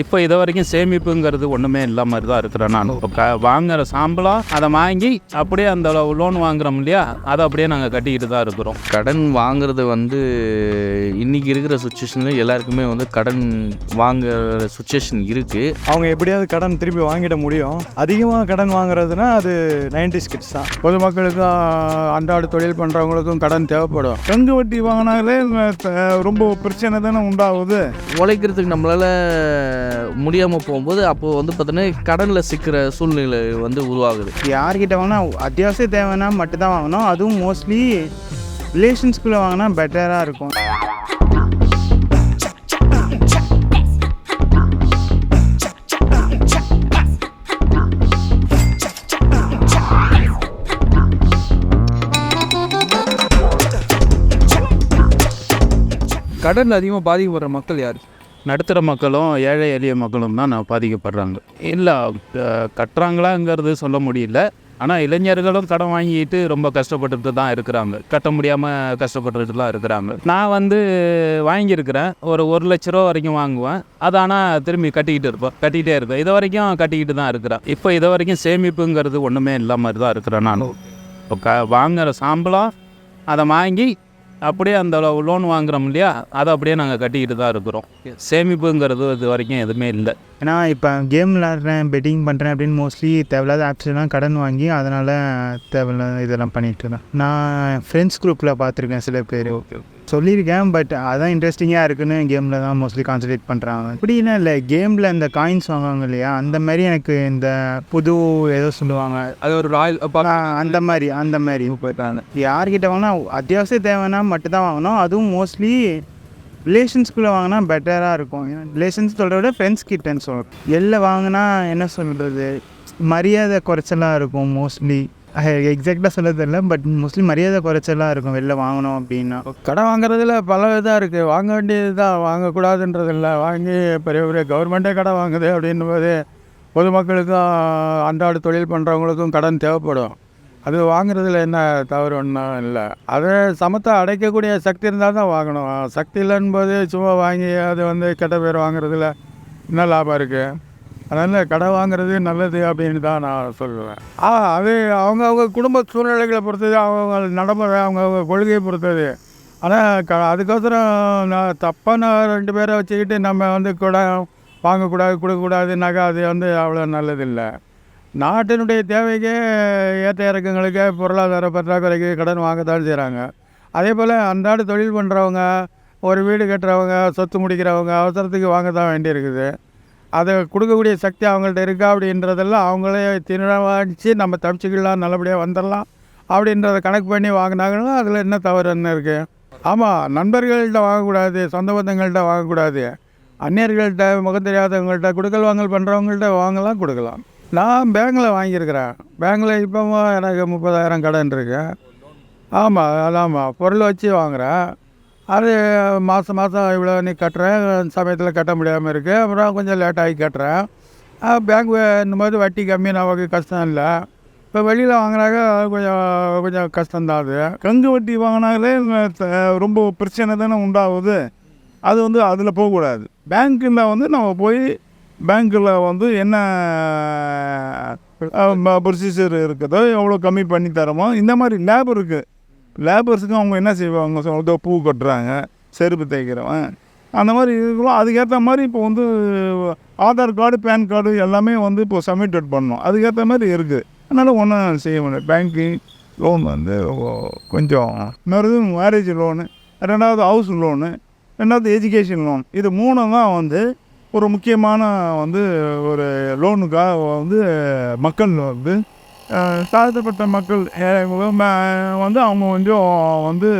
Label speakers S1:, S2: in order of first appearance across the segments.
S1: இப்போ இது வரைக்கும் சேமிப்புங்கிறது ஒன்றுமே இல்லாமல் மாதிரி தான் இருக்கிறேன் நான் இப்போ க வாங்குற சாம்பளம் அதை வாங்கி அப்படியே அந்த லோன் வாங்குறோம் இல்லையா? அதை அப்படியே நாங்கள் கட்டிக்கிட்டு தான் இருக்கிறோம்.
S2: கடன் வாங்குறது வந்து இன்னைக்கு இருக்கிற சுச்சுவேஷனில் எல்லாருக்குமே வந்து கடன் வாங்குற சுச்சுவேஷன் இருக்குது
S3: அவங்க எப்படியாவது கடன் திருப்பி வாங்கிட முடியும். அதிகமாக கடன் வாங்குறதுனா அது நைன்டி கிட்ஸ் தான்.
S4: பொதுமக்களுக்கும் அன்றாட தொழில் பண்ணுறவங்களுக்கும் கடன் தேவைப்படும். கங்கு வட்டி வாங்கினாலே ரொம்ப பிரச்சனை தானே உண்டாகுது.
S2: உழைக்கிறதுக்கு நம்மளால் முடியாமல் போகும்போது அப்போது வந்து பார்த்தோன்னா கடனில் சிக்கிற சூழ்நிலை வந்து உருவாகுது.
S5: யார்கிட்ட வாங்கினா அத்தியாவசிய தேவைன்னா மட்டும்தான் வாங்கணும். அதுவும் மோஸ்ட்லி ரிலேஷன்ஸ்குள்ளே வாங்கினா பெட்டராக இருக்கும்.
S6: கடன் அதிகமாக பாதிக்கப்படுற மக்கள் யார்?
S1: நடுத்தர மக்களும் ஏழை எளிய மக்களும் தான் நான் பாதிக்கப்படுறாங்க. இல்லை கட்டுறாங்களாங்கிறது சொல்ல முடியல. ஆனால் இளைஞர்களும் கடன் வாங்கிட்டு ரொம்ப கஷ்டப்பட்டுட்டு தான் இருக்கிறாங்க. கட்ட முடியாமல் கஷ்டப்பட்டுட்டு தான் இருக்கிறாங்க. நான் வந்து வாங்கியிருக்கிறேன். ஒரு ஒரு லட்ச ரூபா வரைக்கும் வாங்குவேன். அது ஆனால் திரும்பி கட்டிக்கிட்டு இருப்பேன். கட்டிக்கிட்டே இருப்பேன். இது வரைக்கும் கட்டிக்கிட்டு தான் இருக்கிறேன். இப்போ இது வரைக்கும் சேமிப்புங்கிறது ஒன்றுமே இல்லாமல் தான் இருக்கிறேன் நான். இப்போ க வாங்குகிற சாம்பளம் அதை வாங்கி அப்படியே அந்த லோன் வாங்குறோம் இல்லையா? அதை அப்படியே நாங்கள் கட்டிக்கிட்டு தான் இருக்கிறோம். சேமிப்புங்கிறது இது வரைக்கும் எதுவுமே இல்லை.
S5: ஏன்னா இப்போ கேம் விளாட்றேன் பெட்டிங் பண்ணுறேன் அப்படின்னு மோஸ்ட்லி தேவையில்லாத ஆப்ஸ்லாம் கடன் வாங்கி அதனால் தேவையில்லாத இதெல்லாம் பண்ணிட்டு இருந்தேன் நான் ஃப்ரெண்ட்ஸ் குரூப்பில் பார்த்துருக்கேன் சில பேர். சொல்லியிருக்கேன் பட் அதான் இன்ட்ரெஸ்டிங்காக இருக்குன்னு கேமில் தான் மோஸ்ட்லி கான்சன்ட்ரேட் பண்ணுறாங்க அப்படின்னா இல்லை கேமில் இந்த காயின்ஸ் வாங்குவாங்க இல்லையா அந்த மாதிரி எனக்கு இந்த புது ஏதோ சொல்லுவாங்க.
S6: அது ஒரு ராயல்
S5: அந்த மாதிரி அந்த மாதிரி. போயிட்டாங்க யார்கிட்ட வாங்கினா அத்தியாவசிய தேவைன்னா மட்டும்தான் வாங்கணும். அதுவும் மோஸ்ட்லி ரிலேஷன்ஸ்குள்ளே வாங்கினா பெட்டராக இருக்கும். ரிலேஷன்ஸ் சொல்கிறத விட ஃப்ரெண்ட்ஸ் கிட்டேன்னு சொல்கிறேன் வெளில வாங்கினா என்ன சொல்கிறது மரியாதை குறைச்சலாக இருக்கும் மோஸ்ட்லி எக்ஸாக்டாக சொல்ல தெரியல பட் மோஸ்ட்லி மரியாதை குறைச்சலாக இருக்கும் வெளில வாங்கணும் அப்படின்னா.
S4: கடை வாங்குறதுல பல இதாக இருக்குது வாங்க வேண்டியது தான் வாங்கக்கூடாதுன்றது இல்லை வாங்கி பெரிய பெரிய கவர்மெண்ட்டே கடை வாங்குது அப்படின்னும்போது பொதுமக்களுக்கும் அன்றாட தொழில் பண்ணுறவங்களுக்கும் கடன் தேவைப்படும். அது வாங்குறதுல என்ன தவறு ஒன்றும் இல்லை. அதை சமத்தை அடைக்கக்கூடிய சக்தி இருந்தால் தான் வாங்கணும். சக்தி இல்லைன்னு சும்மா வாங்கி அது வந்து கெட்ட பேர் வாங்குறதுல என்ன லாபம் இருக்குது அதனால் கடை வாங்குறது நல்லது அப்படின்னு தான் நான் சொல்லுவேன். ஆ அது அவங்கவுங்க குடும்ப சூழ்நிலைகளை பொறுத்தது அவங்க நடைமுறை அவங்கவுங்க கொள்கையை பொறுத்தது. ஆனால் க அதுக்கோசரம் நான் தப்பான ரெண்டு பேரை வச்சுக்கிட்டு நம்ம வந்து கூட வாங்கக்கூடாது கொடுக்கக்கூடாது நகை அது வந்து அவ்வளோ நல்லதில்லை. நாட்டினுடைய தேவைக்கு ஏற்ற இறக்கங்களுக்கு பொருளாதார பற்றாக்குறைக்கு கடன் வாங்கத்தான் செய்கிறாங்க அதே போல் அன்றாட தொழில் பண்ணுறவங்க ஒரு வீடு கட்டுறவங்க சொத்து முடிக்கிறவங்க அவசரத்துக்கு வாங்க தான் வேண்டியிருக்குது. அதை கொடுக்கக்கூடிய சக்தி அவங்கள்ட்ட இருக்கா அப்படின்றதெல்லாம் அவங்களே திணவாடிச்சு நம்ம தப்பிச்சுக்கலாம் நல்லபடியாக வந்துடலாம் அப்படின்றத கணக்கு பண்ணி வாங்கினாங்கன்னா அதில் என்ன தவறு என்ன இருக்குது ஆமாம் நண்பர்கள்ட்ட வாங்கக்கூடாது சொந்த பந்தங்கள்கிட்ட வாங்கக்கூடாது. அந்நியர்கள்ட்ட முகம் தெரியாதவங்கள்ட்ட கொடுக்கல் வாங்கல் பண்ணுறவங்கள்ட்ட வாங்கலாம் கொடுக்கலாம். நான் பேங்கில் வாங்கியிருக்கிறேன். பேங்கில் இப்போ எனக்கு முப்பதாயிரம் கடன் இருக்கு. ஆமாம் ஆமாம் பொருள் வச்சு வாங்குகிறேன் அது மாதம் மாதம் இவ்வளோ நீ கட்டுறேன். சமயத்தில் கட்ட முடியாமல் இருக்குது அப்புறம் கொஞ்சம் லேட்டாகி கட்டுறேன். பேங்க் இந்த மாதிரி வட்டி கம்மி நமக்கு கஷ்டம் இல்லை. இப்போ வெளியில் வாங்குறாங்க அது கொஞ்சம் கொஞ்சம் கஷ்டம்தான் அது.
S7: கங்கு வட்டி வாங்கினாலே ரொம்ப பிரச்சனை தானே உண்டாகுது. அது வந்து அதில் போகக்கூடாது. பேங்க்கில் வந்து நம்ம போய் பேங்க்கில் வந்து என்ன ப்ரொசீஜர் இருக்குதோ எவ்வளோ கம்மி பண்ணி தரமோ இந்த மாதிரி லேப் இருக்குது லேபர்ஸுக்கு அவங்க என்ன செய்வாங்க சொல்லுதோ பூ கட்டுறாங்க செருப்பு தைக்கிறவன் அந்த மாதிரி இருக்கலாம் அதுக்கேற்ற மாதிரி இப்போ வந்து ஆதார் கார்டு பேன் கார்டு எல்லாமே வந்து இப்போ சப்மிட்டட் பண்ணணும். அதுக்கேற்ற மாதிரி இருக்குது அதனால் ஒன்றும் செய்ய முடியாது பேங்கிங் லோன் வந்து கொஞ்சம் இன்னொரு மேரேஜ் லோனு ரெண்டாவது ஹவுஸ் லோனு ரெண்டாவது எஜுகேஷன் லோன் இது மூணும் தான் வந்து ஒரு முக்கியமான வந்து ஒரு லோனுக்காக வந்து மக்கள் வந்து தாழ்த்தப்பட்ட மக்கள் ஏழைகளும் வந்து அவங்க கொஞ்சம் வந்து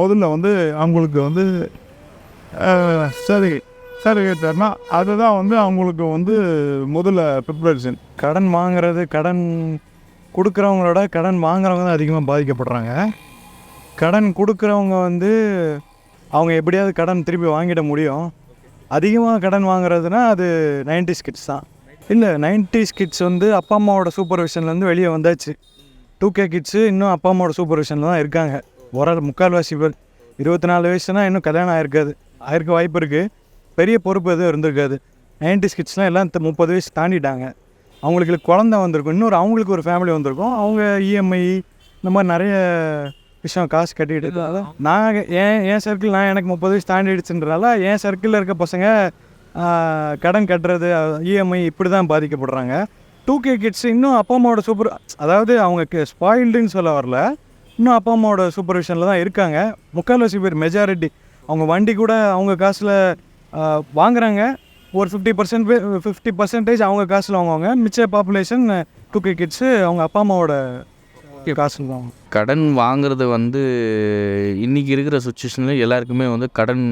S7: முதல்ல வந்து அவங்களுக்கு வந்து சரி சரி கேட்டார்னா அதுதான் வந்து அவங்களுக்கு வந்து முதல்ல ப்ரிப்பரேஷன்
S3: கடன் வாங்குறது கடன் கொடுக்குறவங்களோட கடன் வாங்குறவங்க தான் அதிகமாக பாதிக்கப்படுறாங்க. கடன் கொடுக்குறவங்க வந்து அவங்க எப்படியாவது கடன் திருப்பி வாங்கிட முடியும். அதிகமாக கடன் வாங்குறதுனா அது நைன்டி கிட்ஸ் தான். இல்லை நைன்டி கிட்ஸ் வந்து அப்பா அம்மாவோட சூப்பர்விஷன்லேருந்து வெளியே வந்தாச்சு. டூ கே கிட்ஸு இன்னும் அப்பா அம்மாவோட சூப்பர்விஷனில் தான் இருக்காங்க. ஒரு முக்கால்வாசி பேர். இருபத்தி நாலு வயசுனா இன்னும் கல்யாணம் ஆயிருக்காது. ஆயிருக்க வாய்ப்பு இருக்குது பெரிய பொறுப்பு எதுவும் இருந்திருக்காது. நைன்டி கிட்ஸ்லாம் எல்லாம் முப்பது வயசு தாண்டிட்டாங்க. அவங்களுக்கு குழந்த வந்திருக்கும். இன்னொரு அவங்களுக்கு ஒரு ஃபேமிலி வந்திருக்கும். அவங்க இஎம்ஐ இந்த மாதிரி நிறைய விஷயம் காசு கட்டிட்டு அதான். நான் ஏன் என் சர்க்கிள் நான் எனக்கு முப்பது வயசு தாண்டிடுச்சுன்றனால என் சர்க்கிளில் இருக்க பசங்க கடன் கட்டுறது இஎம்ஐ இப்படி தான் பாதிக்கப்படுறாங்க. டூ கே கிட்ஸ் இன்னும் அப்பா அம்மாவோட சூப்பர் அதாவது அவங்க ஸ்பாயில்டுன்னு சொல்ல வரல. இன்னும் அப்பா அம்மாவோட சூப்பர்விஷனில் தான் இருக்காங்க. முக்கால்வாசி பேர் மெஜாரிட்டி அவங்க வண்டி கூட அவங்க காசில் வாங்குறாங்க. ஒரு ஃபிஃப்டி பர்சன்ட் ஃபிஃப்டி பர்சன்டேஜ் அவங்க காசில் வாங்குவாங்க. மிச்ச பாப்புலேஷன் டூ கே கிட்ஸு அவங்க அப்பா அம்மாவோட காசில் தான்
S2: கடன் வாங்குறது வந்து இன்றைக்கி இருக்கிற சுச்சுவேஷனில் எல்லாருக்குமே வந்து கடன்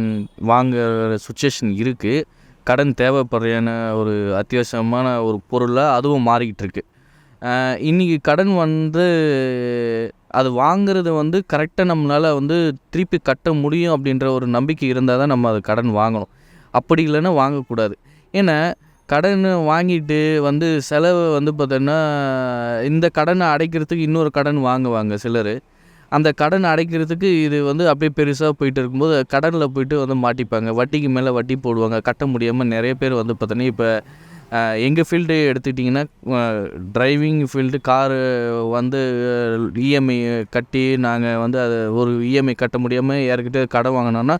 S2: வாங்குகிற சுச்சுவேஷன் இருக்குது கடன் தேவைப்படுறையான ஒரு அத்தியாவசியமான ஒரு பொருளாக அதுவும் மாறிக்கிட்டு இருக்கு. இன்றைக்கி கடன் வந்து அது வாங்கிறது வந்து கரெக்டாக நம்மளால் வந்து திருப்பி கட்ட முடியும் அப்படின்ற ஒரு நம்பிக்கை இருந்தால் தான் நம்ம அது கடன் வாங்கணும். அப்படி இல்லைன்னா வாங்கக்கூடாது. ஏன்னா கடன் வாங்கிட்டு வந்து செலவு வந்து பார்த்தோன்னா இந்த கடனை அடைக்கிறதுக்கு இன்னொரு கடன் வாங்குவாங்க சிலர். அந்த கடன் அடைக்கிறதுக்கு இது வந்து அப்படியே பெருசாக போயிட்டு இருக்கும்போது கடனில் போயிட்டு வந்து மாட்டிப்பாங்க. வட்டிக்கு மேலே வட்டி போடுவாங்க. கட்ட முடியாமல் நிறைய பேர் வந்து பார்த்தோன்னா இப்போ எங்கள் ஃபீல்டு எடுத்துக்கிட்டிங்கன்னா டிரைவிங் ஃபீல்டு காரு வந்து இஎம்ஐ கட்டி நாங்கள் வந்து அது ஒரு இஎம்ஐ கட்ட முடியாமல் யார்கிட்ட கடன் வாங்கினோன்னா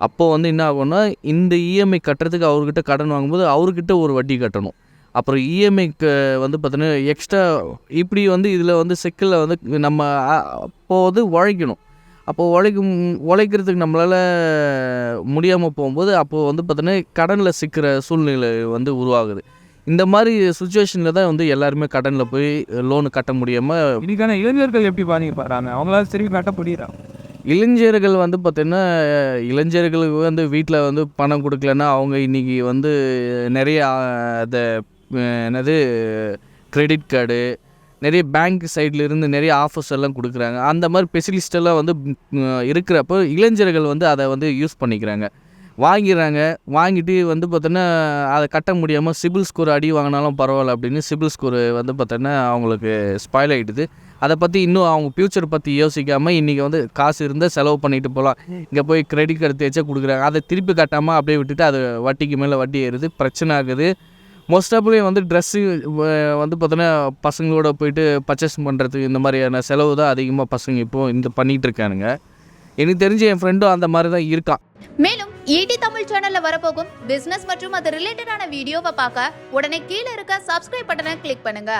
S2: அப்போது வந்து என்ன ஆகும்னா இந்த இஎம்ஐ கட்டுறதுக்கு அவர்கிட்ட கடன் வாங்கும்போது அவர்கிட்ட ஒரு வட்டி கட்டணும். அப்புறம் இஎம்ஐக்கு வந்து பார்த்தீங்கன்னா எக்ஸ்ட்ரா இப்படி வந்து இதில் வந்து சிக்கலில் வந்து நம்ம அப்போது வந்து உழைக்கணும். அப்போது உழைக்கும் உழைக்கிறதுக்கு நம்மளால் முடியாமல் போகும்போது அப்போது வந்து பார்த்தீங்கன்னா கடனில் சிக்கிற சூழ்நிலை வந்து உருவாகுது. இந்த மாதிரி சுச்சுவேஷனில் தான் வந்து எல்லாருமே கடனில் போய் லோனு கட்ட முடியாமல்
S6: இன்னைக்கான இளைஞர்கள் எப்படி பாதிக்கப்படுறாங்க? அவங்களால சரி கட்ட முடியிறாங்க
S2: இளைஞர்கள் வந்து பார்த்திங்கன்னா இளைஞர்களுக்கு வந்து வீட்டில் வந்து பணம் கொடுக்கலன்னா அவங்க இன்றைக்கி வந்து நிறைய அதை என்னது க்ரெடிட் கார்டு நிறைய பேங்க் சைட்லேருந்து நிறைய ஆஃபர்ஸ் எல்லாம் கொடுக்குறாங்க. அந்த மாதிரி ஸ்பெஷலிஸ்டெல்லாம் வந்து இருக்கிறப்போ இளைஞர்கள் வந்து அதை வந்து யூஸ் பண்ணிக்கிறாங்க. வாங்கிடுறாங்க. வாங்கிட்டு வந்து பார்த்தோன்னா அதை கட்ட முடியாமல் சிபில் ஸ்கோர் அடி வாங்கினாலும் பரவாயில்ல அப்படின்னு சிபில் ஸ்கோர் வந்து பார்த்தோன்னா அவங்களுக்கு ஸ்பாயில் ஆகிடுது அதை பற்றி இன்னும் அவங்க ஃப்யூச்சர் பற்றி யோசிக்காமல் இன்றைக்கி வந்து காசு இருந்தால் செலவு பண்ணிட்டு போகலாம் இங்கே போய் கிரெடிட் கார்டு தேய்ச்சா கொடுக்குறாங்க. அதை திருப்பி கட்டாமல் அப்படியே விட்டுட்டு அது வட்டிக்கு மேலே வட்டி ஏறுது. பிரச்சனை ஆகுது. மோஸ்ட் ஆஃப்லி வந்து ட்ரெஸ்ஸு வந்து பார்த்தோன்னா பசங்களோட போயிட்டு பர்ச்சேஸ் பண்ணுறதுக்கு இந்த மாதிரியான செலவு தான் அதிகமாக பசங்க இப்போது இந்த பண்ணிகிட்டு இருக்கானுங்க. எனக்கு தெரிஞ்ச என் ஃப்ரெண்டும் அந்த மாதிரி தான் இருக்கான்.
S8: மேலும் ஈடி தமிழ் சேனல்ல வரப்போகும் பிசினஸ் மற்றும் அது ரிலேட்டடான வீடியோவை பார்க்க உடனே கீழே இருக்க சப்ஸ்கிரைப் பட்டனை கிளிக் பண்ணுங்க.